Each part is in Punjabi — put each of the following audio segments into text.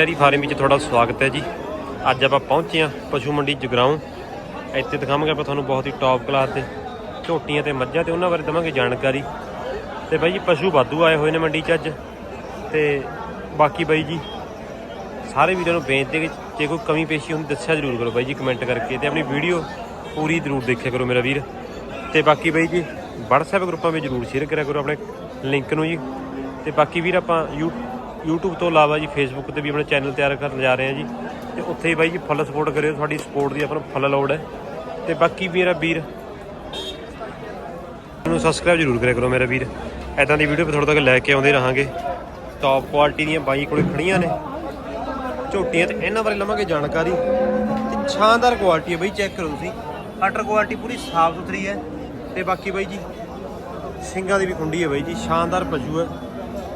ਡੈਰੀ ਫਾਰਮ ਵਿੱਚ ਤੁਹਾਡਾ ਸਵਾਗਤ ਹੈ ਜੀ। ਅੱਜ ਆਪਾਂ ਪਹੁੰਚੇ ਹਾਂ ਪਸ਼ੂ ਮੰਡੀ ਜਗਰਾਉਂ। ਇੱਥੇ ਦਿਖਾਵਾਂਗੇ ਆਪਾਂ ਤੁਹਾਨੂੰ ਬਹੁਤ ਹੀ ਟੌਪ ਕਲਾਸ ਦੇ ਝੋਟੀਆਂ ਤੇ ਮੱਝਾਂ ਤੇ ਉਹਨਾਂ ਬਾਰੇ ਦਵਾਂਗੇ ਜਾਣਕਾਰੀ। ਤੇ ਬਾਈ ਜੀ, ਪਸ਼ੂ ਵਾਧੂ ਆਏ ਹੋਏ ਨੇ ਮੰਡੀ 'ਚ ਅੱਜ। ਤੇ ਬਾਕੀ ਬਾਈ ਜੀ, ਸਾਰੇ ਵੀਰਾਂ ਨੂੰ ਬੇਨਤੀ ਕਿ ਜੇ ਕੋਈ ਕਮੀ ਪੇਸ਼ੀ ਹੁੰਦੀ ਦੱਸਿਆ ਜ਼ਰੂਰ ਕਰੋ ਬਾਈ ਜੀ ਕਮੈਂਟ ਕਰਕੇ ਤੇ ਆਪਣੀ ਵੀਡੀਓ ਪੂਰੀ ਜ਼ਰੂਰ ਦੇਖਿਆ ਕਰੋ ਮੇਰਾ ਵੀਰ। ਤੇ ਬਾਕੀ ਬਾਈ ਜੀ, WhatsApp ਗਰੁੱਪਾਂ ਵਿੱਚ ਜ਼ਰੂਰ ਸ਼ੇਅਰ ਕਰਿਆ ਕਰੋ ਆਪਣੇ ਲਿੰਕ ਨੂੰ ਜੀ। ਤੇ ਬਾਕੀ ਵੀਰ ਆਪਾਂ ਯੂ YouTube ਤੋਂ ਇਲਾਵਾ ਜੀ Facebook ਤੇ ਵੀ ਆਪਣਾ ਚੈਨਲ ਤਿਆਰ ਕਰਨ ਜਾ ਰਹੇ ਹਾਂ ਜੀ। ਤੇ ਉੱਥੇ ਹੀ ਬਾਈ ਜੀ ਫੁੱਲ ਸਪੋਰਟ ਕਰਿਓ ਤੁਹਾਡੀ ਸਪੋਰਟ ਦੀ ਆਪਾਂ ਨੂੰ ਫੁੱਲ ਲੋੜ ਹੈ। ਤੇ ਬਾਕੀ ਮੇਰਾ ਵੀਰ। ਨੂੰ ਸਬਸਕ੍ਰਾਈਬ ਜ਼ਰੂਰ ਕਰਿਆ ਕਰੋ ਮੇਰਾ ਵੀਰ। ਐਦਾਂ ਦੀ ਵੀਡੀਓ ਤੁਹਾਡੇ ਤੱਕ ਲੈ ਕੇ ਆਉਂਦੇ ਰਹਾਂਗੇ। ਟੌਪ ਕੁਆਲਿਟੀ ਦੀਆਂ ਬਾਈ ਕੋਲੇ ਖੜੀਆਂ ਨੇ। ਝੋਟੀਆਂ ਤੇ ਇਹਨਾਂ ਬਾਰੇ ਲਵਾਂਗੇ ਜਾਣਕਾਰੀ। ਤੇ ਸ਼ਾਨਦਾਰ ਕੁਆਲਿਟੀ ਹੈ ਬਾਈ ਚੈੱਕ ਕਰੋ ਤੁਸੀਂ। ਆਟਰ ਕੁਆਲਿਟੀ ਪੂਰੀ ਸਾਫ਼ ਸੁਥਰੀ ਹੈ। ਤੇ ਬਾਕੀ ਬਾਈ ਜੀ, ਸਿੰਘਾਂ ਦੀ ਵੀ ਖੁੰਡੀ ਹੈ ਬਾਈ ਜੀ। ਸ਼ਾਨਦਾਰ ਪਸ਼ੂ ਹੈ।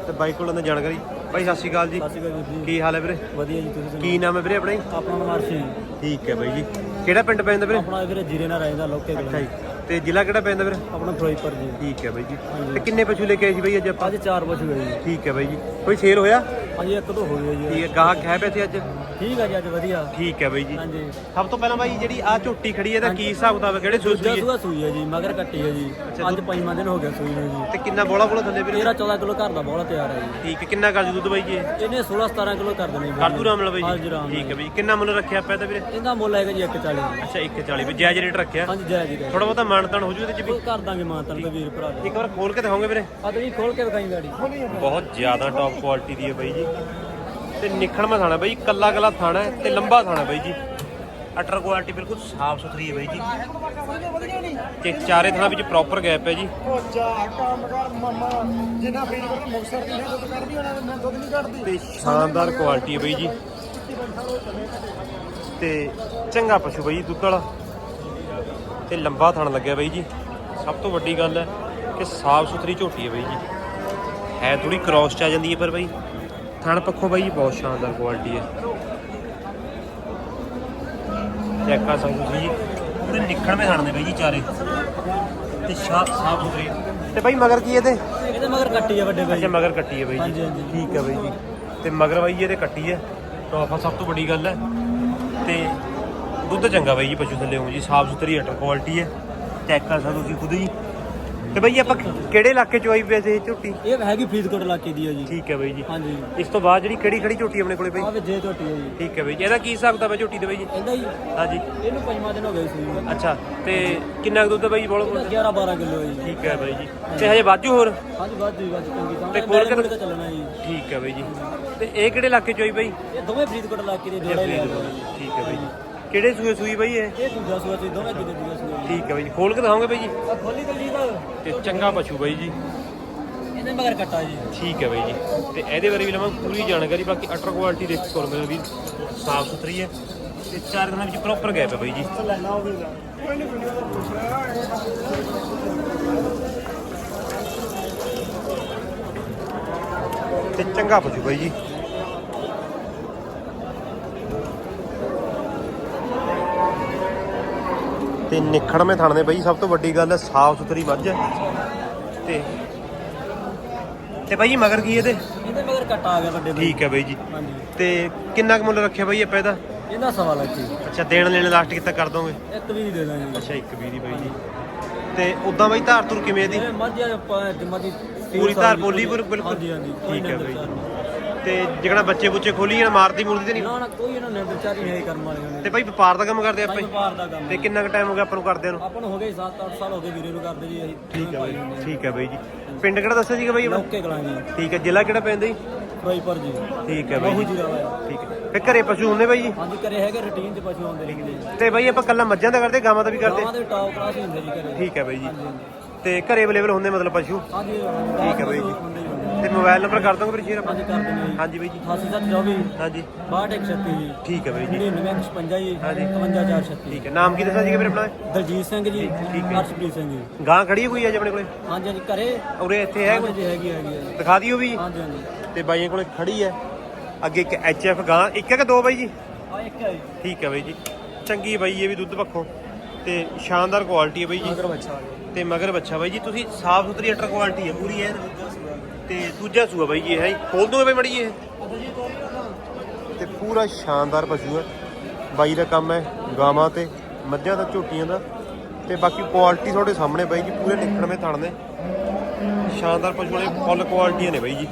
ਤੇ ਬਾਈ ਕੋਲ ਉਹਨਾਂ ਜਾਣਕਾਰੀ ਬਾਈ ਸਤਿ ਸ਼੍ਰੀ ਅਕਾਲ ਜੀ। ਸਤਿ ਸ਼੍ਰੀ ਅਕਾਲ ਵੀਰ ਜੀ। ਕੀ ਹਾਲ ਹੈ ਵੀਰੇ? ਵਧੀਆ ਜੀ ਤੁਸੀਂ ਕੀ ਨਾਮ ਹੈ ਵੀਰੇ ਆਪਣਾ ਜੀ? ਆਪਣਾ ਨਾਮ ਅਰਸ਼ੀ ਠੀਕ ਹੈ ਬਾਈ ਜੀ। ਕਿਹੜਾ ਪਿੰਡ ਪੈਂਦਾ ਵੀਰੇ? ਆਪਣਾ ਵੀਰੇ ਜੀਰੇ ਨਾਲ ਰਹਿੰਦਾ ਲੋਕੇ ਅੱਛਾ ਜੀ। ਤੇ ਜ਼ਿਲ੍ਹਾ ਕਿਹੜਾ ਪੈਂਦਾ ਵੀਰੇ? ਆਪਣਾ ਫਿਰੋਜ਼ਪੁਰ ਜੀ। ਠੀਕ ਹੈ ਬਾਈ ਜੀ। ਤੇ ਕਿੰਨੇ ਪਸ਼ੂ ਲੈ ਕੇ ਆਏ ਸੀ ਬਾਈ ਅੱਜ ਆਪਾਂ? ਅੱਜ ਚਾਰ ਪਸ਼ੂ ਹੈ ਜੀ। ਠੀਕ ਹੈ ਬਾਈ ਜੀ। ਕੋਈ ਸੇਲ ਹੋਇਆ? ਹਾਂਜੀ ਇੱਕ ਤੋਂ ਹੋ ਗਿਆ ਜੀ। ਠੀਕ ਹੈ ਗਾਹਕ ਹੈ ਪਏ ਸੀ ਅੱਜ? ਠੀਕ ਹੈ ਜੀ ਅੱਜ ਵਧੀਆ। ਠੀਕ ਹੈ ਬਾਈ ਜੀ। ਹਾਂਜੀ। ਸਭ ਤੋਂ ਪਹਿਲਾਂ ਬਾਈ ਜਿਹੜੀ ਆ ਝੋਟੀ ਖੜੀ ਹੈ ਇਹਦਾ ਕੀ ਹਿਸਾਬ ਕਿਤਾਬ ਹੈ? ਕਿਹੜੇ ਸੂਈ ਦੂਜਾ ਸੂਈ ਹੈ? ਸੂਆ ਸੂਈ ਹੈ ਜੀ ਮਗਰ ਕੱਟੀ ਹੈ ਜੀ। ਅੱਜ ਪੰਜਵਾਂ ਦਿਨ ਹੋ ਗਿਆ ਸੂਈ ਨੂੰ ਜੀ। ਤੇ ਕਿੰਨਾ ਬੋਲਾ ਬੋਲਾ ਥੱਲੇ ਵੀਰੇ? 13 14 ਕਿਲੋ ਘਰ ਦਾ ਬੋਲਾ ਤਿਆਰ ਹੈ ਜੀ। ਠੀਕ ਹੈ ਕਿੰਨਾ ਕਰ ਜੂ ਦੁੱਧ ਬਾਈ ਜੀ ਇਹ? ਇਹਨੇ 16 17 ਕਿਲੋ ਕਰ ਦੇਣੀ ਕਰ ਦੂ ਰਾਮ ਨਾਲ ਬਾਈ ਹਾਂਜੀ ਜੀ ਠੀਕ ਹੈ ਬਾਈ ਕਿੰਨਾ ਮੁੱਲ ਰੱਖਿਆ ਆਪਾਂ ਇਹਦਾ ਵੀਰੇ? ਇਹਦਾ ਮੁੱਲ ਹੈਗਾ ਜੀ 140 ਅੱਛਾ 140 ਵੀ ਜਾਇਜ਼ ਰੇਟ ਰੱਖਿਆ। ਹਾਂਜੀ ਜੈ ਜੀ ਥੋੜਾ ਬਹੁਤਾ ਮਾਨਤਾਨ ਹੋ ਜੂ ਇਹਦੇ ਚ ਵੀ। ਕਰ ਦਾਂਗੇ ਮਾਂ ਤਨ ਵੀਰ ਭਰਾ ਇੱਕ ਵਾਰ ਖੋਲ ਕੇ ਦਿਖਾਓਗੇ ਵੀਰੇ? ਆ ਤੁਸੀਂ ਖੋਲ ਕੇ ਵਿਖਾਈ ਗਾੜੀ। ਬਹੁਤ ਜ਼ਿਆਦਾ ਟੌਪ ਕੁਆਲਿਟੀ ਦੀ ਹੈ ਬਾਈ ਜੀ। ਤੇ ਨਿਖਣ ਮਾ ਥਾਣਾ ਬਾਈ ਕੱਲਾ ਕੱਲਾ ਥਾਣਾ ਹੈ ਤੇ ਲੰਬਾ ਥਾਣਾ ਬਾਈ ਜੀ। ਅਟਰ ਕੁਆਲਿਟੀ ਬਿਲਕੁਲ ਸਾਫ਼ ਸੁਥਰੀ ਹੈ ਬਾਈ ਜੀ। ਤੇ ਚਾਰੇ ਥਾਣਾ ਵਿੱਚ ਪ੍ਰੋਪਰ ਗੈਪ ਹੈ ਜੀ। ਤੇ ਸ਼ਾਨਦਾਰ ਕੁਆਲਿਟੀ ਹੈ ਬਾਈ ਜੀ। ਤੇ ਚੰਗਾ ਪਸ਼ੂ ਬਾਈ ਦੁੱਧ ਵਾਲਾ। ਤੇ ਲੰਬਾ ਥਣ ਲੱਗਿਆ ਬਾਈ ਜੀ। ਸਭ ਤੋਂ ਵੱਡੀ ਗੱਲ ਹੈ ਕਿ ਸਾਫ਼ ਸੁਥਰੀ ਝੋਟੀ ਹੈ ਬਾਈ ਜੀ। ਹੈ ਥੋੜੀ ਕ੍ਰਾਸ ਚ ਆ ਜਾਂਦੀ ਹੈ ਪਰ ਬਾਈ। ਥਣ ਪੱਖੋਂ ਬਾਈ ਜੀ ਬਹੁਤ ਸ਼ਾਨਦਾਰ ਕੁਆਲਿਟੀ ਹੈ। ਚੈੱਕ ਕਰ ਸਕਦੇ ਤੁਸੀਂ। ਜੀ ਪੂਰੇ ਨਿਖਣ ਮੇ ਥਣ ਨੇ ਬਾਈ ਜੀ ਚਾਰੇ। ਤੇ ਸਾਫ਼ ਸੁਥਰੀ। ਤੇ ਬਾਈ ਮਗਰ ਕੀ ਇਹਦੇ? ਇਹਦੇ ਮਗਰ ਕੱਟੀ ਹੈ ਵੱਡੇ ਬਾਈ। ਅੱਛਾ ਮਗਰ ਕੱਟੀ ਹੈ ਬਾਈ ਹਾਂਜੀ, ਜੀ। ਹਾਂਜੀ। ਠੀਕ ਹੈ ਬਾਈ ਜੀ। ਤੇ ਮਗਰ ਬਾਈ ਜੀ ਇਹਦੇ ਕੱਟੀ ਹੈ। ਟੌਫਾ ਸਭ ਤੋਂ ਵੱਡੀ ਗੱਲ ਹੈ। ਤੇ ਦੁੱਧ ਚੰਗਾ ਬਾਈ ਜੀ ਪਸ਼ੂ ਥੱਲੇ ਹੋ ਜੀ। ਸਾਫ਼ ਸੁਥਰੀ ਅਟਰ ਕੁਆਲਿਟੀ ਹੈ। ਚੈੱਕ ਕਰ ਸਕਦੇ ਤੁਸੀਂ ਖੁਦ ਹੀ। ਤੇ ਬਾਈ ਆਪਾਂ ਕਿਹੜੇ ਇਲਾਕੇ ਚ ਆਈ ਵੈਸੇ ਇਹ ਝੋਟੀ? ਇਹ ਹੈਗੀ ਫਰੀਦਕੋਟ ਇਲਾਕੇ ਦੀ ਹੈ ਜੀ। ਠੀਕ ਹੈ ਬਾਈ ਜੀ। ਹਾਂਜੀ। ਇਸ ਤੋਂ ਬਾਅਦ ਜਿਹੜੀ ਕਿਹੜੀ ਖੜੀ ਝੋਟੀ ਆਪਣੇ ਕੋਲੇ ਬਾਈ? ਆ ਵੀ ਜੇ ਝੋਟੀ ਹੈ ਜੀ। ਠੀਕ ਹੈ ਬਾਈ ਜੀ। ਇਹਦਾ ਕੀ ਹਿਸਾਬ ਕਿਤਾਬ ਹੈ ਝੋਟੀ ਦੇ ਬਾਈ ਜੀ? ਇਹਦਾ ਜੀ ਹਾਂਜੀ। ਇਹਨੂੰ ਪੰਜਵਾਂ ਦਿਨ ਹੋ ਗਿਆ ਨੂੰ ਅੱਛਾ ਤੇ ਕਿੰਨਾ ਕੁ ਦੁੱਧ ਹੈ ਬਾਈ ਬੋਲੋ? ਇਹਦਾ 11 12 ਕਿਲੋ ਹੈ ਜੀ। ਠੀਕ ਹੈ ਬਾਈ ਜੀ। ਤੇ ਹਜੇ ਵਾਜੂ ਹੋਰ? ਹਾਂਜੀ ਵੱਧ ਜੀ ਵੱਧ ਚੰਗੀ ਤਾਂ। ਤੇ ਖੋਲ ਕੇ- ਤਾਂ ਚੱਲਣਾ ਜੀ। ਠੀਕ ਹੈ ਬਾਈ ਜੀ। ਤੇ ਇਹ ਕਿਹੜੇ ਇਲਾਕੇ ਚ ਆਈ ਬਾਈ? ਇਹ ਦੋਵੇਂ ਫਰੀਦਕੋਟ ਇਲਾਕੇ ਦੇ ਨੇ ਠੀਕ ਹੈ ਬਾਈ ਜੀ। ਕਿਹੜੇ ਸੂਏ ਸੂਈ ਬਾਈ ਇਹ? ਇਹ ਦੂਜਾ ਸੂਆ ਸੀ ਦੋਵੇਂ ਕਿਤੇ ਦੂਜਾ ਸੂਆ ਠੀਕ ਹੈ ਬਾਈ ਖੋਲ ਕੇ ਦਿਖਾਓਗੇ ਬਾਈ ਜੀ। ਆ ਖੋਲੀ ਗੱਲੀ ਦਾ ਤੇ ਚੰਗਾ ਪਸ਼ੂ ਬਾਈ ਜੀ। ਇਹਦੇ ਮਗਰ ਕੱਟਾ ਜੀ। ਠੀਕ ਹੈ ਬਾਈ ਜੀ। ਤੇ ਇਹਦੇ ਬਾਰੇ ਵੀ ਲਵਾਂ ਪੂਰੀ ਜਾਣਕਾਰੀ ਬਾਕੀ ਅਟਰ ਕੁਆਲਿਟੀ ਦੇਖੋ ਕਰੋ ਮੇਰਾ ਵੀ ਸਾਫ਼ ਸੁਥਰੀ ਹੈ। ਤੇ ਚਾਰ ਦਿਨਾਂ ਵਿੱਚ ਪ੍ਰੋਪਰ ਗੈਪ ਹੈ ਬਾਈ ਜੀ। ਤੇ ਚੰਗਾ ਪਸ਼ੂ ਬਾਈ ਜੀ। ਤੇ ਨਿਖੜਵੇਂ ਥਣ ਦੇ ਬਾਈ ਸਭ ਤੋਂ ਵੱਡੀ ਗੱਲ ਹੈ ਸਾਫ਼ ਸੁਥਰੀ ਮੱਝ ਹੈ। ਤੇ ਤੇ ਬਾਈ ਮਗਰ ਕੀ ਇਹਦੇ? ਇਹਦੇ ਮਗਰ ਕੱਟਾ ਆ ਗਿਆ ਵੱਡੇ ਬਾਈ। ਠੀਕ ਹੈ ਬਾਈ ਜੀ। ਹਾਂਜੀ। ਤੇ ਕਿੰਨਾ ਕੁ ਮੁੱਲ ਰੱਖਿਆ ਬਾਈ ਆਪਾਂ ਇਹਦਾ? ਇਹਦਾ ਸਵਾ ਲੱਖ ਜੀ। ਅੱਛਾ ਦੇਣ ਲੈਣ ਲਾਸਟ ਕਿੱਥੇ ਕਰ ਦੋਗੇ? ਇੱਕ ਵੀ ਦੇ ਦਾਂਗੇ। ਅੱਛਾ ਇੱਕ ਵੀਹ ਦੀ ਬਾਈ ਜੀ। ਤੇ ਉਦਾਂ ਬਾਈ ਧਾਰ ਤੁਰ ਕਿਵੇਂ ਇਹਦੀ ਇਹ ਮੱਝ ਆਪਾਂ ਜਮਾ ਦੀ ਪੂਰੀ ਧਾਰ ਬੋਲੀ ਬਿਲ- ਬਿਲਕੁਲ। ਹਾਂਜੀ ਹਾਂਜੀ। ਠੀਕ ਹੈ ਬਾਈ। ਤੇ ਜਿਹੜਾ ਬੱਚੇ ਬੁੱਚੇ ਖੋਲੀ ਜਾਣ ਮਾਰਦੀ ਮੁਰਦੀ ਤੇ ਨਹੀਂ? ਨਾ ਨਾ ਕੋਈ ਇਹਨਾਂ ਨਿੰਦਰ ਚਾਰ ਨਹੀਂ ਕਰਮ ਵਾਲਿਆਂ ਨੇ ਤੇ ਬਾਈ ਵਪਾਰ ਦਾ ਕੰਮ ਕਰਦੇ ਆਪਾਂ ਭਾਈ? ਵਪਾਰ ਦਾ ਕੰਮ ਤੇ ਕਿੰਨਾ ਕੁ ਟਾਈਮ ਹੋ ਗਿਆ ਆਪਾਂ ਨੂੰ ਕਰਦਿਆਂ ਨੂੰ? ਆਪਾਂ ਨੂੰ ਹੋ ਗਏ 7-8 ਸਾਲ ਹੋ ਗਏ ਵੀਰੇ ਨੂੰ ਕਰਦੇ ਜੀ ਅਸੀਂ ਠੀਕ ਹੈ ਬਾਈ ਠੀਕ ਹੈ ਬਾਈ ਜੀ। ਪਿੰਡ ਕਿਹੜਾ ਦੱਸਿਆ ਸੀਗਾ ਬਾਈ ਆਪਣਾ? ਓਕੇ ਕਲਾਂ ਜੀ। ਠੀਕ ਹੈ ਜ਼ਿਲ੍ਹਾ ਕਿਹੜਾ ਪੈਂਦਾ ਜੀ? ਫਿਰੋਜ਼ਪੁਰ ਜੀ। ਠੀਕ ਹੈ ਬਾਈ ਬਹੁ ਜੀ ਜੀ ਵਾ ਠੀਕ ਹੈ ਫੇ ਘਰੇ ਪਸ਼ੂ ਹੁੰਦੇ ਬਾਈ ਜੀ? ਹਾਂਜੀ ਘਰੇ ਹੈਗੇ ਰੁਟੀਨ ਚ ਪਸ਼ੂ ਆਉਂਦੇ ਨੇ ਜੀ। ਤੇ ਬਾਈ ਆਪਾਂ ਕੱਲਾ ਮੱਝਾਂ ਦਾ ਕਰਦੇ ਗਾਵਾਂ ਦਾ ਵੀ ਕਰਦੇ? ਗਾਵਾਂ ਦੇ ਟੌਪ ਕਲਾਸ ਹੀ ਹੁੰਦੇ ਜੀ ਘਰੇ। ਠੀਕ ਹੈ ਬਾਈ ਜੀ। ਤੇ ਘਰੇ ਅਵੇਲੇਬਲ ਹੁੰਦੇ ਮਤਲਬ ਪਸ਼ੂ? ਹਾਂਜੀ ਠੀਕ ਹੈ ਬਾਈ ਜੀ। ਤੇ ਮੋਬਾਈਲ ਨੰਬਰ ਕਰ ਦੋਗੇ ਫਿਰ ਸ਼ੇਅਰ ਆਪਾਂ? ਹਾਂਜੀ ਕਰ ਦਿੰਦੇ ਜੀ। ਹਾਂਜੀ ਬਾਈ ਜੀ। 8724 ਹਾਂਜੀ। 6236 ਜੀ। ਠੀਕ ਹੈ ਬਾਈ ਜੀ। 9956 ਜੀ ਹਾਂਜੀ। 51436 ਠੀਕ ਹੈ। ਨਾਮ ਕੀ ਦੱਸਿਆ ਸੀਗਾ ਵੀਰੇ ਆਪਣਾ? ਦਲਜੀਤ ਸਿੰਘ ਜੀ ਠੀਕ ਹੈ। ਹਰਸ਼ਪ੍ਰੀਤ ਸਿੰਘ ਜੀ। ਗਾਂ ਖੜੀ ਹੋਈ ਹੈ ਜੀ ਆਪਣੇ ਕੋਲੇ? ਹਾਂਜੀ ਹਾਂਜੀ ਘਰੇ। ਉਰੇ ਇੱਥੇ ਹੈ ਕੋਈ? ਹੈਗੀ ਹੈਗੀ ਜੀ। ਦਿਖਾ ਦਿਓ ਵੀ। ਹਾਂਜੀ ਹਾਂਜੀ। ਤੇ ਬਾਈਆਂ ਕੋਲੇ ਖੜੀ ਹੈ। ਅੱਗੇ ਇੱਕ ਐਚਐਫ ਗਾਂ। ਇੱਕ ਹੈ ਕਿ ਦੋ ਬਾਈ ਜੀ? ਆ ਇੱਕ ਹੈ ਜੀ। ਠੀਕ ਹੈ ਬਾਈ ਜੀ। ਚੰਗੀ ਬਾਈ ਇਹ ਵੀ ਦੁੱਧ ਪੱਖੋਂ। ਤੇ ਸ਼ਾਨਦਾਰ ਕੁਆਲਿਟੀ ਹੈ ਬਾਈ ਜੀ। ਮਗਰ ਬੱਚਾ ਤੇ ਮਗਰ ਬੱਚਾ ਬਾਈ ਜੀ। ਤੁਸੀਂ ਸਾਫ਼ ਸੁਥਰੀ ਅਟਰ ਕੁਆਲਿਟੀ ਹੈ। ਪੂਰੀ ਹੈ ਤੇ ਦੂਜਾ ਸੂਆ ਬਾਈ ਇਹ ਹੈ ਖੋਲ ਦੋਗੇ ਬਾਈ ਮੜੀ ਇਹ। ਤੇ ਪੂਰਾ ਸ਼ਾਨਦਾਰ ਪਸ਼ੂ ਹੈ ਬਾਈ ਦਾ ਕੰਮ ਹੈ ਗਾਵਾਂ ਤੇ, ਮੱਝਾਂ ਦਾ ਝੋਟੀਆਂ ਦਾ। ਤੇ ਬਾਕੀ ਕੁਆਲਿਟੀ ਤੁਹਾਡੇ ਸਾਹਮਣੇ ਬਾਈ ਜੀ, ਪੂਰੇ ਨਿਕਣਵੇਂ ਥਣ ਨੇ। ਸ਼ਾਨਦਾਰ ਪਸ਼ੂ ਨੇ ਫੁੱਲ ਕੁਆਲਿਟੀਆਂ ਨੇ ਬਾਈ ਜੀ।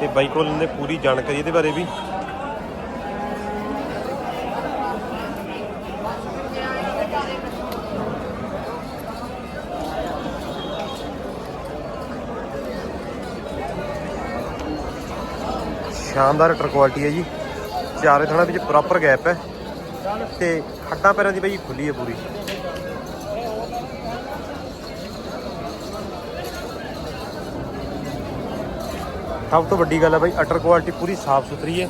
ਤੇ ਬਾਈ ਕੋਲ ਨੇ ਪੂਰੀ ਜਾਣਕਾਰੀ ਇਹਦੇ ਬਾਰੇ ਵੀ। ਸ਼ਾਨਦਾਰ ਟਰ ਕੁਆਲਿਟੀ ਹੈ ਜੀ। ਚਾਰੇ ਥਣਾ ਵਿੱਚ ਪ੍ਰੋਪਰ ਗੈਪ ਹੈ ਤੇ ਖੱਟਾਂ ਪੈਰਾਂ ਦੀ ਬਾਈ ਖੁੱਲੀ ਹੈ ਪੂਰੀ। ਸਭ ਤੋਂ ਵੱਡੀ ਗੱਲ ਹੈ ਬਾਈ ਅਟਰ ਕੁਆਲਿਟੀ ਪੂਰੀ ਸਾਫ਼ ਸੁਥਰੀ ਹੈ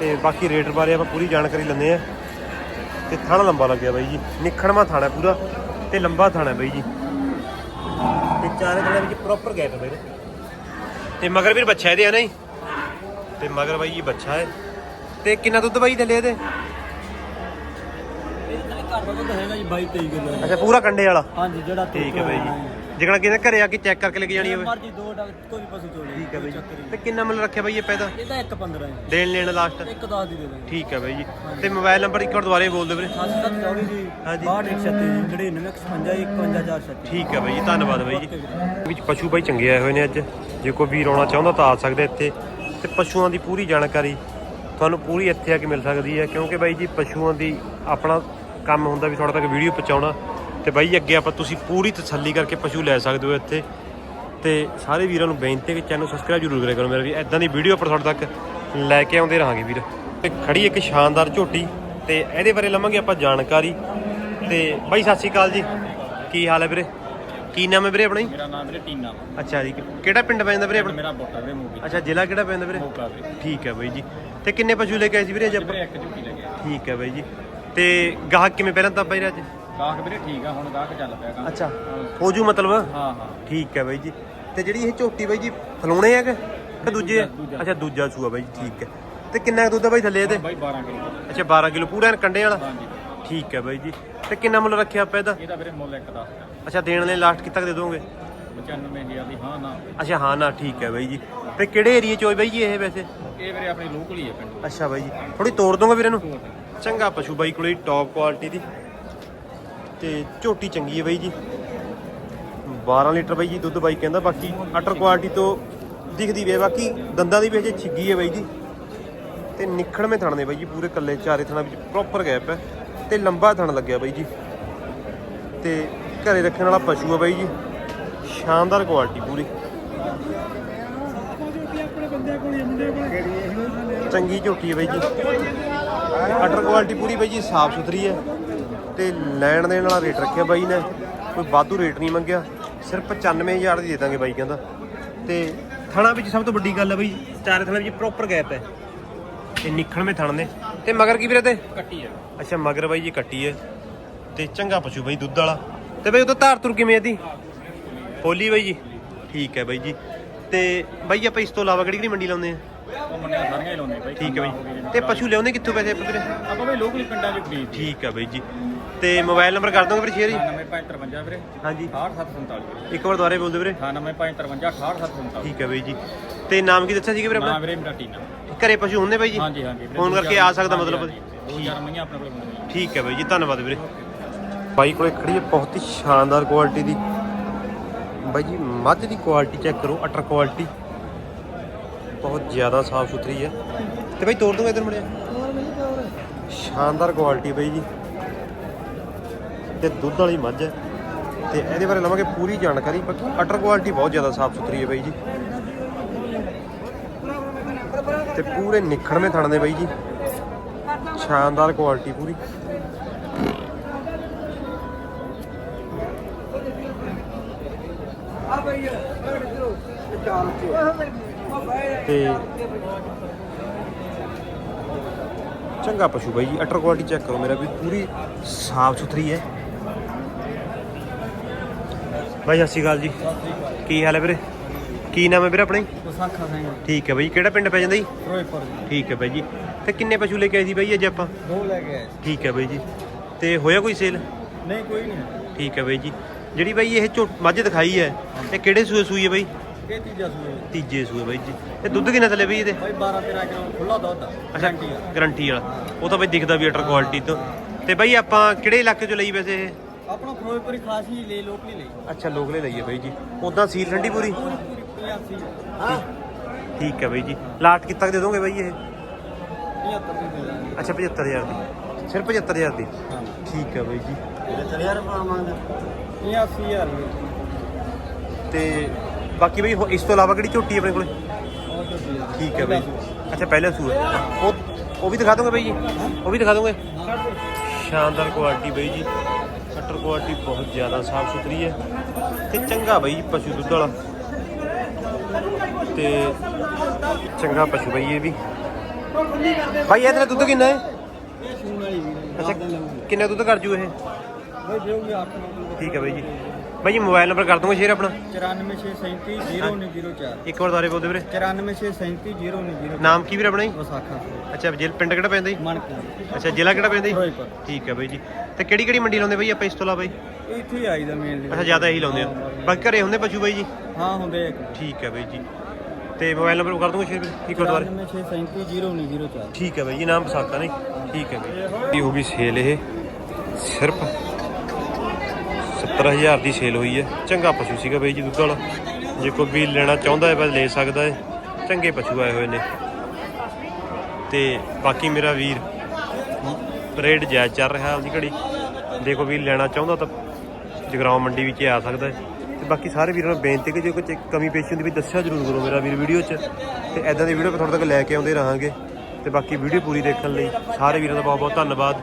ਤੇ ਬਾਕੀ ਰੇਟ ਬਾਰੇ ਆਪਾਂ ਪੂਰੀ ਜਾਣਕਾਰੀ ਲੈਂਦੇ ਆ ਤੇ ਥਾਣਾ ਲੰਬਾ ਲੱਗਿਆ ਬਾਈ ਜੀ। ਨਿਖਣਵਾ ਥਾਣਾ ਪੂਰਾ ਤੇ ਲੰਬਾ ਥਾਣਾ ਬਾਈ ਜੀ। ਤੇ ਚਾਰੇ ਥਣਾਂ ਵਿੱਚ ਪ੍ਰੋਪਰ ਗੈਪ ਹੈ ਬਾਈ। ਤੇ ਮਗਰ ਵੀਰ ਬੱਚਾ ਇਹਦੇ ਆ ਨਹੀਂ ਤੇ ਮਗਰ ਬਾਈ ਜੀ ਬੱਚਾ ਹੈ। ਤੇ ਕਿੰਨਾ ਦੁੱਧ ਬਾਈ ਥੱਲੇ ਇਹਦੇ? ਇਹ ਤਾਂ ਘਰ ਦਾ ਦੁੱਧ ਹੈਗਾ ਜੀ 22 23 ਕਿਲੋ ਅੱਛਾ ਪੂਰਾ ਕੰਡੇ ਵਾਲਾ? ਹਾਂਜੀ ਜਿਹੜਾ ਠੀਕ ਹੈ ਬਾਈ ਜੀ। ਜਿਹੜਾ ਕਿਹਨੇ ਘਰੇ ਆ ਕੇ ਚੈੱਕ ਕਰਕੇ ਲੈ ਕੇ ਜਾਣੀ ਹੋਵੇ। ਮਰਜ਼ੀ ਦੋ ਡੰਗ ਕੋਈ ਵੀ ਪਸ਼ੂ ਚੋਲੇ ਠੀਕ ਹੈ ਬਾਈ ਜੀ। ਤੇ ਕਿੰਨਾ ਮੁੱਲ ਰੱਖਿਆ ਬਾਈ ਇਹ ਪੈਦਾ? ਇਹਦਾ 1.15 ਹੈ ਦੇਣ ਲੈਣ ਲਾਸਟ ਇੱਕ 10 ਦੀ ਦੇ ਦਾਂਗੇ। ਠੀਕ ਹੈ ਬਾਈ ਜੀ। ਤੇ ਮੋਬਾਈਲ ਨੰਬਰ ਇੱਕ ਵਾਰ ਦੁਬਾਰੇ ਬੋਲ ਦਿਓ ਵੀਰੇ 77 ਜੀ ਹਾਂਜੀ। 6236 ਜੀ 99 514 ਠੀਕ ਹੈ ਬਾਈ ਜੀ ਧੰਨਵਾਦ ਬਾਈ ਜੀ। ਵਿੱਚ ਪਸ਼ੂ ਬਾਈ ਚੰਗੇ ਆਏ ਹੋਏ ਨੇ ਅੱਜ। ਜੇ ਕੋਈ ਵੀਰ ਆਉਣਾ ਚਾਹੁੰਦਾ ਤਾਂ ਆ ਸਕਦਾ ਇੱਥੇ। ਤੇ ਪਸ਼ੂਆਂ ਦੀ ਪੂਰੀ ਜਾਣਕਾਰੀ ਤੁਹਾਨੂੰ ਪੂਰੀ ਇੱਥੇ ਆ ਕੇ ਮਿਲ ਸਕਦੀ ਹੈ, ਕਿਉਂਕਿ ਬਾਈ ਜੀ ਪਸ਼ੂਆਂ ਦੀ ਆਪਣਾ ਕੰਮ ਹੁੰਦਾ ਵੀ ਤੁਹਾਡੇ ਤੱਕ ਵੀਡੀਓ ਪਹੁੰਚਾਉਣਾ। ਤੇ ਬਾਈ ਅੱਗੇ ਆਪਾਂ ਤੁਸੀਂ ਪੂਰੀ ਤਸੱਲੀ ਕਰਕੇ ਪਸ਼ੂ ਲੈ ਸਕਦੇ ਹੋ ਇੱਥੇ। ਤੇ ਸਾਰੇ ਵੀਰਾਂ ਨੂੰ ਬੇਨਤੀ ਹੈ ਕਿ ਚੈਨਲ ਸਬਸਕ੍ਰਾਈਬ ਜ਼ਰੂਰ ਕਰਿਆ ਕਰੋ ਮੇਰਾ ਵੀ ਇਦਾਂ ਦੀ ਵੀਡੀਓ ਆਪਾਂ ਤੁਹਾਡੇ ਤੱਕ ਲੈ ਕੇ ਆਉਂਦੇ ਰਹਾਂਗੇ ਵੀਰ। ਤੇ ਖੜੀ ਇੱਕ ਸ਼ਾਨਦਾਰ ਝੋਟੀ ਤੇ ਇਹਦੇ ਬਾਰੇ ਲਵਾਂਗੇ ਆਪਾਂ ਜਾਣਕਾਰੀ। ਤੇ ਬਾਈ, ਸਤਿ ਸ਼੍ਰੀ ਅਕਾਲ ਜੀ। ਕੀ ਹਾਲ ਹੈ ਵੀਰੇ? ਕੀ ਨਾਮ ਹੈ ਵੀਰੇ ਆਪਣਾ ਜੀ? ਮੇਰਾ ਨਾਮ ਵੀਰੇ ਟੀਨਾ। ਅੱਛਾ ਜੀ ਕਿਹੜਾ ਪਿੰਡ ਪੈਂਦਾ ਵੀਰੇ ਆਪਣਾ? ਮੇਰਾ ਬੋਟਾ ਵੀਰੇ ਮੂਵੀ ਅੱਛਾ ਜ਼ਿਲ੍ਹਾ ਕਿਹੜਾ ਪੈਂਦਾ ਵੀਰੇ? ਮੋਗਾ ਵੀਰੇ। ਠੀਕ ਹੈ ਬਾਈ ਜੀ। ਤੇ ਕਿੰਨੇ ਪਸ਼ੂ ਲੈ ਕੇ ਆਏ ਸੀ ਵੀਰੇ ਅੱਜ ਆਪਾਂ ਵੀਰੇ ਇੱਕ ਝੁੱਟੀ ਲੱਗਿਆ ਠੀਕ ਹੈ ਬਾਈ ਜੀ। ਤੇ ਗਾਹਕ ਕਿਵੇਂ ਪਹਿਲਾਂ ਤਾਂ ਬਾਈ ਅੱਜ? ਗਾਹਕ ਵੀਰੇ ਠੀਕ ਆ ਹੁਣ ਗਾਹਕ ਚੱਲ ਪਿਆ ਕੰਮ। ਅੱਛਾ ਹੋ। ਜੂ ਮਤਲਬ? ਹਾਂ ਹਾਂ। ਠੀਕ ਹੈ ਬਾਈ ਜੀ। ਤੇ ਜਿਹੜੀ ਇਹ ਝੋਟੀ ਬਾਈ ਜੀ ਫਲਾਉਣੇ ਆ ਕਿ ਕਿ? ਦੂਜਾ। ਅੱਛਾ ਦੂਜਾ ਸੂਆ ਬਾਈ ਜੀ ਠੀਕ ਹੈ। ਤੇ ਕਿੰਨਾ ਕੁ ਦੁੱਧ ਆ ਬਾਈ ਥੱਲੇ ਇਹਦੇ? ਬਾਈ 12 ਕਿਲੋ। ਅੱਛਾ 12 ਕਿਲੋ ਪੂਰਾ ਐਨ ਕੰਡੇ ਵਾਲਾ? ਹਾਂਜੀ। ਠੀਕ ਹੈ ਬਾਈ ਜੀ। ਤੇ ਕਿੰਨਾ ਮੁੱਲ ਰੱਖਿਆ ਆਪਾਂ ਇਹਦਾ? ਇਹਦਾ ਵੀਰੇ ਮੁੱਲ ਇੱਕ ਦਾ ਅੱਛਾ ਦੇਣ ਲਈ ਲਾਸਟ ਕਿੱਥੇ ਤੱਕ ਦੇ ਦੋਗੇ? 95000 ਦੀ ਹਾਂ ਨਾ। ਅੱਛਾ ਹਾਂ ਨਾ ਠੀਕ ਹੈ ਬਾਈ ਜੀ। ਤੇ ਕਿਹੜੇ ਏਰੀਏ ਚ ਬਾਈ ਜੀ ਇਹ ਵੈਸੇ? ਇਹ ਵੀਰੇ ਆਪਣੀ ਲੋਕਲ ਹੀ ਹੈ ਪਿੰਡ। ਅੱਛਾ ਬਾਈ ਜੀ। ਥੋੜੀ ਤੋੜ ਦੋਗੇ ਵੀਰੇ ਨੂੰ ਚੰਗਾ ਪਸ਼ੂ ਬਾਈ ਕੋਲੇ ਟੌਪ ਕੁਆਲਿਟੀ ਦੀ। ਤੇ ਝੋਟੀ ਚੰਗੀ ਹੈ ਬਾਈ ਜੀ। 12 ਲੀਟਰ ਬਾਈ ਜੀ ਦੁੱਧ ਬਾਈ ਕਹਿੰਦਾ ਬਾਕੀ ਅਟਰ ਕੁਆਲਿਟੀ ਤੋਂ ਦਿਖਦੀ ਵੇ ਬਾਕੀ ਦੰਦਾਂ ਦੀ ਵੀ ਹਜੇ ਛਿੱਗੀ ਹੈ ਬਾਈ ਜੀ। ਤੇ ਨਿਖੜਵੇਂ ਥਣ ਨੇ ਬਾਈ ਜੀ ਪੂਰੇ ਕੱਲੇ ਚਾਰੇ ਥਣਾਂ ਵਿੱਚ ਪ੍ਰੋਪਰ ਗੈਪ ਹੈ। ਤੇ ਲੰਬਾ ਥਣ ਲੱਗਿਆ ਬਾਈ ਜੀ। ਤੇ ਘਰੇ ਰੱਖਣ ਵਾਲਾ ਪਸ਼ੂ ਹੈ ਬਾਈ ਜੀ। ਸ਼ਾਨਦਾਰ ਕੁਆਲਿਟੀ ਪੂਰੀ। ਚੰਗੀ ਝੋਟੀ ਹੈ ਬਾਈ ਜੀ। ਅਟਰ ਕੁਆਲਿਟੀ ਪੂਰੀ ਬਾਈ ਜੀ ਸਾਫ਼ ਸੁਥਰੀ ਹੈ ਤੇ ਲੈਣ ਦੇਣ ਵਾਲਾ ਰੇਟ ਰੱਖਿਆ ਬਾਈ ਨੇ। ਕੋਈ ਵਾਧੂ ਰੇਟ ਨਹੀਂ ਮੰਗਿਆ। ਸਿਰਫ 95000 ਦੀ ਦੇ ਦਾਂਗੇ ਬਾਈ ਕਹਿੰਦਾ। ਤੇ ਥਣਾ ਵਿੱਚ ਸਭ ਤੋਂ ਵੱਡੀ ਗੱਲ ਹੈ ਬਾਈ ਚਾਰੇ ਥਣਾ ਵਿੱਚ ਪ੍ਰੋਪਰ ਗੈਪ ਹੈ। ਤੇ ਨਿਖਣਵੇਂ ਥਣ ਨੇ। ਤੇ ਮਗਰ ਕੀ ਵੀਰੇ ਤੇ? ਕੱਟੀ ਹੈ ਅੱਛਾ ਮਗਰ ਬਾਈ ਜੀ ਕੱਟੀ ਹੈ। ਤੇ ਚੰਗਾ ਪਸ਼ੂ ਬਾਈ ਦੁੱਧ ਵਾਲਾ। ਤੇ ਬਾਈ ਉਹ ਧਾਰ ਤੁਰ ਕਿਵੇਂ ਇਹਦੀ? ਪੋਲੀ ਬਾਈ ਜੀ। ਠੀਕ ਹੈ ਬਾਈ ਜੀ। ਤੇ ਬਾਈ ਆਪਾਂ ਇਸ ਤੋਂ ਇਲਾਵਾ ਕਿਹੜੀ ਕਿਹੜੀ ਮੰਡੀ ਲਾਉਂਦੇ ਆ? ਉਹ ਮੰਨਿਆ ਸਾਰੀਆਂ ਹੀ ਲਾਉਂਦੇ ਬਾਈ ਠੀਕ ਹੈ ਬਾਈ। ਤੇ ਪਸ਼ੂ ਲਿਆਉਂਦੇ ਕਿੱਥੋਂ ਪੈਸੇ ਆਪਾਂ ਵੀਰੇ? ਆਪਾਂ ਵੀ ਲੋਕਲ ਪਿੰਡਾਂ 'ਚ ਖਰੀਦ ਠੀਕ ਹੈ ਬਾਈ ਜੀ। ਤੇ ਮੋਬਾਈਲ ਨੰਬਰ ਕਰ ਦੋਗੇ ਵੀਰੇ ਸ਼ੇਅਰ ਜੀ? 9553 ਵੀਰੇ। ਹਾਂਜੀ। 6747 ਇੱਕ ਵਾਰ ਦੁਬਾਰੇ ਬੋਲ ਦਿਓ ਵੀਰੇ 9553 6747 ਠੀਕ ਹੈ ਬਾਈ ਜੀ। ਤੇ ਨਾਮ ਕੀ ਦੱਸਿਆ ਸੀ ਵੀਰੇ ਆਪਣਾ? ਵੀਰੇ ਮੇਰਾ ਟੀਨਾ। ਘਰੇ ਪਸ਼ੂ ਹੁੰਦੇ ਬਾਈ ਜੀ? ਹਾਂਜੀ ਹਾਂਜੀ ਫੋਨ ਕਰਕੇ ਆ ਸਕਦਾ ਮਤਲਬ। ਠੀਕ ਹੈ ਬਾਈ ਜੀ ਧੰਨਵਾਦ ਵੀਰੇ। ਬਾਈ ਕੋਲੇ ਖੜੀ ਹੈ, ਬਹੁਤ ਹੀ ਸ਼ਾਨਦਾਰ ਕੁਆਲਿਟੀ ਦੀ। ਬਾਈ ਜੀ, ਮੱਝ ਦੀ ਕੁਆਲਿਟੀ ਚੈੱਕ ਕਰੋ ਅਟਰ ਕੁਆਲਿਟੀ ਬਹੁਤ ਜ਼ਿਆਦਾ ਸਾਫ਼ ਸੁਥਰੀ ਹੈ। ਤੇ ਬਾਈ ਤੋੜ ਦੂੰਗਾ ਇਧਰ ਮੁੜਿਆ ਸ਼ਾਨਦਾਰ ਕੁਆਲਿਟੀ ਬਾਈ ਜੀ। ਤੇ ਦੁੱਧ ਵਾਲੀ ਮੱਝ ਹੈ। ਤੇ ਇਹਦੇ ਬਾਰੇ ਲਵਾਂਗੇ ਪੂਰੀ ਜਾਣਕਾਰੀ ਬਾਕੀ ਅਟਰ ਕੁਆਲਿਟੀ ਬਹੁਤ ਜ਼ਿਆਦਾ ਸਾਫ਼ ਸੁਥਰੀ ਹੈ ਬਾਈ ਜੀ। ਤੇ ਪੂਰੇ ਨਿਖੜਵੇਂ ਥਣ ਦੇ ਬਾਈ ਜੀ। ਸ਼ਾਨਦਾਰ ਕੁਆਲਿਟੀ ਪੂਰੀ। ਤੇ ਚੰਗਾ ਪਸ਼ੂ ਬਾਈ ਜੀ ਅਟਰ ਕੁਆਲਿਟੀ ਚੈੱਕ ਕਰੋ ਮੇਰਾ ਵੀ ਪੂਰੀ ਸਾਫ਼ ਸੁਥਰੀ ਹੈ। ਬਾਈ ਸਤਿ ਸ਼੍ਰੀ ਅਕਾਲ ਜੀ। ਕੀ ਹਾਲ ਹੈ ਵੀਰੇ? ਕੀ ਨਾਮ ਹੈ ਵੀਰੇ ਆਪਣਾ ਜੀ? ਵਿਸਾਖਾ ਸਿੰਘ। ਠੀਕ ਹੈ ਬਾਈ ਕਿਹੜਾ ਪਿੰਡ ਪੈ ਜਾਂਦਾ ਜੀ? ਫਿਰੋਜ਼ਪੁਰ। ਠੀਕ ਹੈ ਬਾਈ ਜੀ। ਤੇ ਕਿੰਨੇ ਪਸ਼ੂ ਲੈ ਕੇ ਆਏ ਸੀ ਬਾਈ ਅੱਜ ਆਪਾਂ? ਦੋ ਲੈ ਕੇ ਆਏ ਠੀਕ ਹੈ ਬਾਈ ਜੀ। ਤੇ ਹੋਇਆ ਕੋਈ ਸੇਲ ਨਹੀਂ ਕੋਈ ਨਹੀਂ। ਠੀਕ ਹੈ ਬਾਈ ਜੀ। ਜਿਹੜੀ ਬਾਈ ਇਹ ਮੱਝ ਦਿਖਾਈ ਹੈ ਇਹ ਕਿਹੜੇ ਸੂਏ ਸੂਈ ਹੈ ਬਾਈ? ਇਹ ਤੀਜਾ ਸੂਏ ਤੀਜੇ ਸੂਏ ਬਾਈ ਜੀ। ਇਹ ਦੁੱਧ ਕਿੰਨਾ ਥੱਲੇ ਬਾਈ ਇਹਦੇ? ਬਾਈ 12 13 ਕਿਲੋ ਖੁੱਲਾ ਦੁੱਧ ਆ ਗਾਰੰਟੀ ਆ। ਗਰੰਟੀ ਵਾਲਾ। ਉਹ ਤਾਂ ਬਾਈ ਦਿਖਦਾ ਵੀ ਅਟਰ ਕੁਆਲਿਟੀ ਤੋਂ। ਤੇ ਬਾਈ ਆਪਾਂ ਕਿਹੜੇ ਇਲਾਕੇ ਚੋਂ ਲਈ ਵੈਸੇ ਇਹ? ਆਪਣਾ ਫਿਰੋਜ਼ਪੁਰੀ ਖਾਸ ਹੀ ਲੈ ਲੋਕਲੀ ਲਈ। ਅੱਛਾ ਲੋਕਲੇ ਲਈਏ ਬਾਈ ਜੀ। ਉਦਾਂ ਸੀਲ ਠੰਡੀ ਪੂਰੀ? ਪੂਰੀ ਪੂਰੀ 85 ਹਾਂ। ਠੀਕ ਹੈ ਬਾਈ ਜੀ। ਲਾਟ ਕਿੱਥੇ ਤੱਕ ਦੇ ਦੋਗੇ ਬਾਈ ਇਹ? 75 ਦੀ ਦੇ ਅੱਛਾ 75000 ਦੀ। ਸਿਰਫ 75000 ਦੀ? ਹਾਂ। ਠੀਕ ਹੈ ਬਾਈ ਜੀ। 70000 ਰੁਪਏ ਮੰਗਦੇ 80000 ਰੁਪਏ। ਤੇ ਬਾਕੀ ਬਾਈ ਹੋ- ਇਸ ਤੋਂ ਇਲਾਵਾ ਕਿਹੜੀ ਝੋਟੀ ਆਪਣੇ ਕੋਲੇ? ਠੀਕ ਹੈ ਬਾਈ। ਅੱਛਾ ਪਹਿਲਾ ਸੂਰ ਉਹ ਉਹ ਵੀ ਦਿਖਾ ਦੋਗੇ ਬਾਈ ਜੀ? ਉਹ ਵੀ ਦਿਖਾ ਦੋਗੇ? ਸ਼ਾਨਦਾਰ ਕੁਆਲਿਟੀ ਬਾਈ ਜੀ। ਕਟਰ ਕੁਆਲਿਟੀ ਬਹੁਤ ਜ਼ਿਆਦਾ ਸਾਫ਼ ਸੁਥਰੀ ਹੈ ਤੇ ਚੰਗਾ ਬਾਈ ਪਸ਼ੂ ਦੁੱਧ ਵਾਲਾ। ਤੇ ਚੰਗਾ ਪਸ਼ੂ ਬਾਈ ਇਹ ਵੀ। ਬਾਈ ਇਹਦਾ ਦੁੱਧ ਕਿੰਨਾ ਹੈ? ਅੱਛਾ ਕਿੰਨਾ ਦੁੱਧ ਕਰ ਜੂ ਇਹ? ਬਾਈ ਦੇਊਗੀ 8 ਨੰਬਰ ਠੀਕ ਹੈ ਬਾਈ ਜੀ। ਬਾਈ ਜੀ ਮੋਬਾਈਲ ਨੰਬਰ ਕਰ ਦੂੰਗਾ ਸ਼ੇਅਰ ਆਪਣਾ। 9467300904 ਇੱਕ ਵਾਰ ਦੁਬਾਰੇ ਬੋਲਦੇ ਵੀਰੇ। 9467300904 ਨਾਮ ਕੀ ਵੀਰੇ ਆਪਣਾ ਜੀ? ਵਸਾਖਾ। ਅੱਛਾ ਜ਼ਿਲ੍ਹਾ ਪਿੰਡ ਕਿਹੜਾ ਪੈਂਦਾ ਜੀ? ਮਣਕੀ। ਅੱਛਾ ਜ਼ਿਲ੍ਹਾ ਕਿਹੜਾ ਪੈਂਦਾ ਜੀ? ਫਿਰੋਜ਼ਪੁਰ। ਠੀਕ ਹੈ ਬਾਈ ਜੀ। ਤੇ ਕਿਹੜੀ ਕਿਹੜੀ ਮੰਡੀ ਲਾਉਂਦੇ ਬਾਈ ਆਪਾਂ ਇਸ ਤੋਂ ਇਲਾਵਾ ਬਾਈ ਇੱਥੇ ਹੀ ਆਈਦਾ ਮੇਨਲੀ ਅੱਛਾ ਜ਼ਿਆਦਾ ਇਹੀ ਲਾਉਂਦੇ ਆ। ਬਾਕੀ ਘਰੇ ਹੁੰਦੇ ਪਸ਼ੂ ਬਾਈ ਜੀ? ਹਾਂ ਹੁੰਦੇ ਇੱਕ ਠੀਕ ਹੈ ਬਾਈ ਜੀ। ਤੇ ਮੋਬਾਈਲ ਨੰਬਰ ਕਰ ਦੂੰਗਾ ਸ਼ੇਅਰ ਇੱਕ ਵਾਰ ਦੁਬਾਰੇ। 9467300904 ਠੀਕ ਹੈ ਬਾਈ ਜੀ ਨਾਮ ਪਸਾਤਾ ਨਹੀਂ ਠੀਕ ਹੈ ਬਾਈ ਇਹ ਹੋ ਗਈ ਸੇਲ ਇਹ। ਸਿਰਫ 70000 ਦੀ ਸੇਲ ਹੋਈ ਹੈ। ਚੰਗਾ ਪਸ਼ੂ ਸੀਗਾ ਬਾਈ ਜੀ ਦੁੱਧ ਵਾਲਾ। ਜੇ ਕੋਈ ਵੀ ਲੈਣਾ ਚਾਹੁੰਦਾ ਹੈ ਬਸ ਲੈ ਸਕਦਾ ਹੈ। ਚੰਗੇ ਪਸ਼ੂ ਆਏ ਹੋਏ ਨੇ। ਤੇ ਬਾਕੀ ਮੇਰਾ ਵੀਰ, ਰੇਟ ਜਾਇਜ਼ ਚੱਲ ਰਿਹਾ ਆਪਦੀ ਘੜੀ। ਜੇ ਕੋਈ ਵੀ ਲੈਣਾ ਚਾਹੁੰਦਾ ਤਾਂ ਜਗਰਾਉਂ ਮੰਡੀ ਵਿੱਚ ਆ ਸਕਦਾ ਹੈ। ਤੇ ਬਾਕੀ ਸਾਰੇ ਵੀਰਾਂ ਨੂੰ ਬੇਨਤੀ ਕਿ ਜੇ ਕੋਈ ਕਮੀ ਪੇਸ਼ੀ ਹੁੰਦੀ ਵੀ ਦੱਸਿਆ ਜ਼ਰੂਰ ਕਰੋ ਮੇਰਾ ਵੀਰ ਵੀਡੀਓ 'ਚ। ਤੇ ਐਦਾਂ ਦੀ ਵੀਡੀਓ ਤੁਹਾਡੇ ਤੱਕ ਲੈ ਕੇ ਆਉਂਦੇ ਰਹਾਂਗੇ। ਤੇ ਬਾਕੀ ਵੀਡੀਓ ਪੂਰੀ ਦੇਖਣ ਲਈ ਸਾਰੇ ਵੀਰਾਂ ਦਾ ਬਹੁਤ ਬਹੁਤ ਧੰਨਵਾਦ।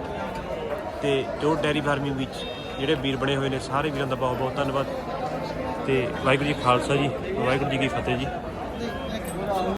ਤੇ ਜੋ ਡੈਰੀ ਫਾਰਮਿੰਗ ਵਿੱਚ ਜਿਹੜੇ ਵੀਰ ਬਣੇ ਹੋਏ ਨੇ, ਸਾਰੇ ਵੀਰਾਂ ਦਾ ਬਹੁਤ ਬਹੁਤ ਧੰਨਵਾਦ। ਤੇ ਵਾਹਿਗੁਰੂ ਜੀ ਖਾਲਸਾ ਜੀ, ਵਾਹਿਗੁਰੂ ਜੀ ਕੀ ਫਤਿਹ ਜੀ।